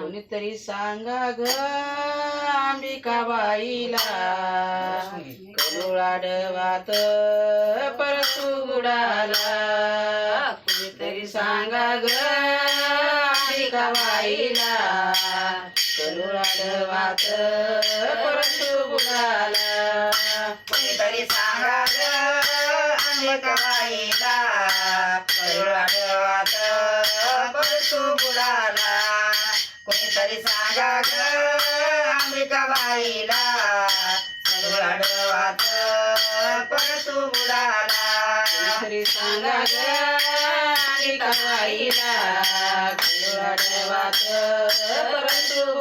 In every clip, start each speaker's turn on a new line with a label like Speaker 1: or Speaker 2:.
Speaker 1: कोणीतरी सांगा ग अंबिकाबाईला. करुळाडवात परसू बुडाला कोणीतरी सांगा ग अंबिकाबाईला. करुळाडवात परसू बुडाला
Speaker 2: कोणीतरी सांगा ग अंबिकाबाईला करुळाडवात परशु बुडाला कोणीतरी सांगा ग अंबिकाबाईला करुळाडवात परसू बुडाला
Speaker 1: कोणीतरी सांगा ग अंबिकाबाईला करुळाडवात परसू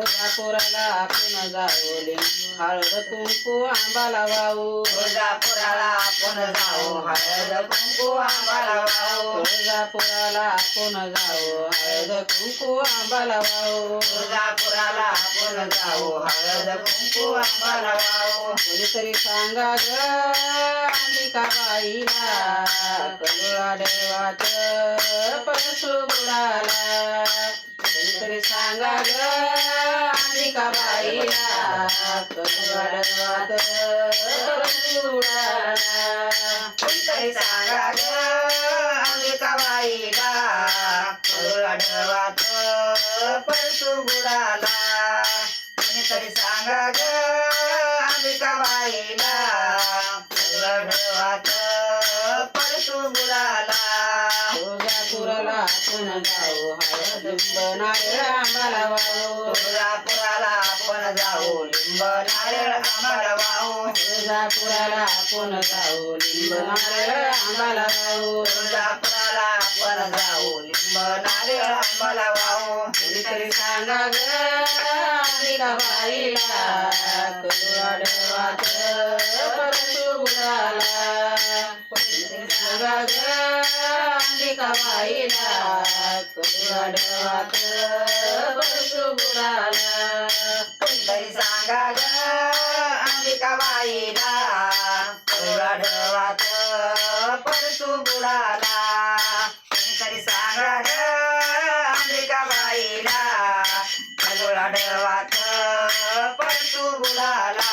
Speaker 1: तुळजापुराला आपण जाऊ हळद कुंकू आंबाला वाहू
Speaker 2: तुळजापुराला आपण जाऊ. हळद कुंकू आंबाला वाहू
Speaker 1: तुळजापुराला आपण जाऊ. हळद कुंकू आंबाला वाहू
Speaker 2: तुळजापुराला आपण जाऊ. हळद कुंकू आंबाला वाहू
Speaker 1: कोणीतरी सांगा ग अंबिकाबाईला करुळा देवात परसू बुडाला तरी सांगा ग अंबिकाबाईला करुळा देवात परसू बुडाला
Speaker 2: सांगा ग अंबिकाबाईला करुळाडवात परसू बुडाला तरी सांगा ग अंबिकाबाईला करुळाडवात परसू
Speaker 1: तुळजापुराला आपण जाऊ. हळद नारळ आंबाला वाहू.
Speaker 2: तुळजापुराला आपण जाऊ. लिंब नारळ आंबाला वाहू.
Speaker 1: तुळजापुराला आपण जाऊ. लिंब नारळ आंबाला वाहू.
Speaker 2: तुळजापुराला आपण जाऊ. लिंब नारळ आंबाला वाहू.
Speaker 1: कोणीतरी सांगा ग अंबिकाबाईला करुवाडवात परसू बुडाला कोणीतरी सांगा ग अंबिकाबाईला करुवाडवात परसू बुडाला
Speaker 2: कोणतरी सांगा ग अंबिकाबाईला करुळाडवात परसू बुडाला कोणतरी सांगा ग अंबिकाबाईला करुळाडवात परसू बुडाला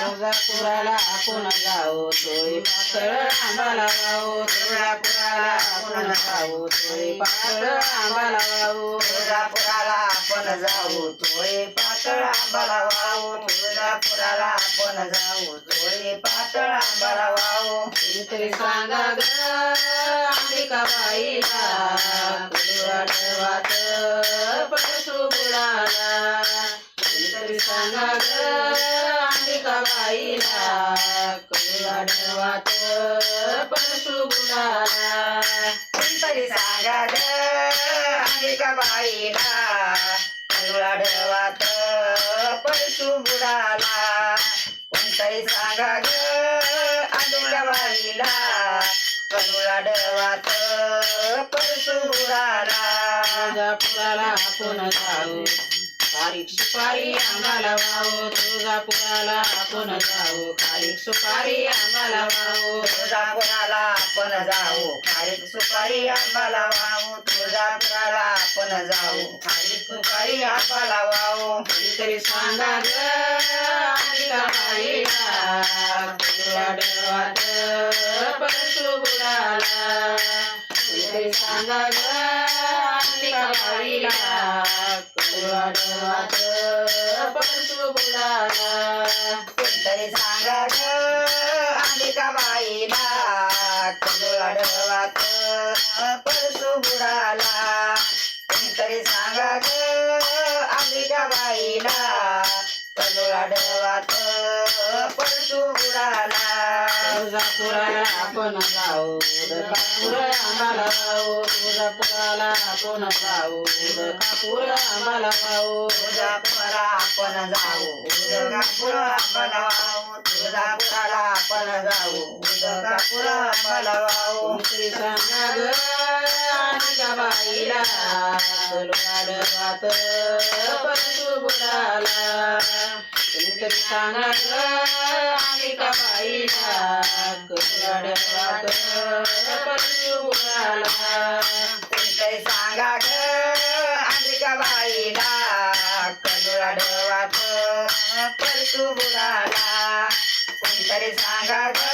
Speaker 1: तुळजापुराला आपण जाऊ तोय पातळ आंबाला वाहू तुळजापुराला आपण जाऊ तोय पातळ आंबाला वाहू
Speaker 2: तुळजापुराला आपण जाऊ तोय पातळ आंबाला वाहू तुळजापुराला आपण जाऊ तोय पातळ आंबाला वाहू
Speaker 1: कोणीतरी सांगा ग अंबिकाबाईला कुलवाडवात परसू बुडाला कोणीतरी सांगा ग अंबिकाबाईला कुलवाडवात परसू बुडाला
Speaker 2: कोणतरी सांगा ग अंबिकाबाईला करुळाडवात परशू बुडाला कोणतरी सांगा ग अंबिकाबाईला करुळाडवात परशू बुडाला
Speaker 1: तुळजापुराला आपण जाऊ. खारीक सुपारी आम्हाला वाहो तुळजापुराला आपण जाऊ खारीक सुपारी आम्हाला वाहो
Speaker 2: तुळजापुराला आपण जाऊ खारीक सुपारी आंबाला वाहू तुळजापुराला आपण जाऊ खारीक सुपारी आंबाला वाहू
Speaker 1: तरी सांगा ग अंबिकाबाईला कुलवाडवात परसू बुडाला तरी सांगा ग अंबिकाबाईला कुलवाडवात परसू बुडाला
Speaker 2: कोणतरी सांगा ग अंबिकाबाईला करुळाडवात बुडाला कोणतरी सांगा ग अंबिकाबाईला करुळाडवात परसू बुडाला
Speaker 1: तुळजापुराला आपण जाऊ? कापूर आम्हाला वाहू तुळजापुराला आपण जाऊ? कापूर आम्हाला वाहू
Speaker 2: तुळजापुराला आपण जाऊ? वाहू तुळजापुराला आपण जाऊ? तुळजापूर आंबाला वाहू
Speaker 1: कोणतरी सांगा ग बाईला कलवाड वात परतू कोणतरी सांगा ग आणि का बाईला कलवाड वात परतू बुडाला
Speaker 2: कोणतरी सांगा ग अंबिका बाईला. कलुळा डवात परतू बुडाला कोणतरी सांगा ग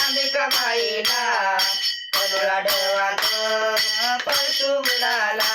Speaker 2: अंबिका बाईला कलुळा डवात परतू बुडाला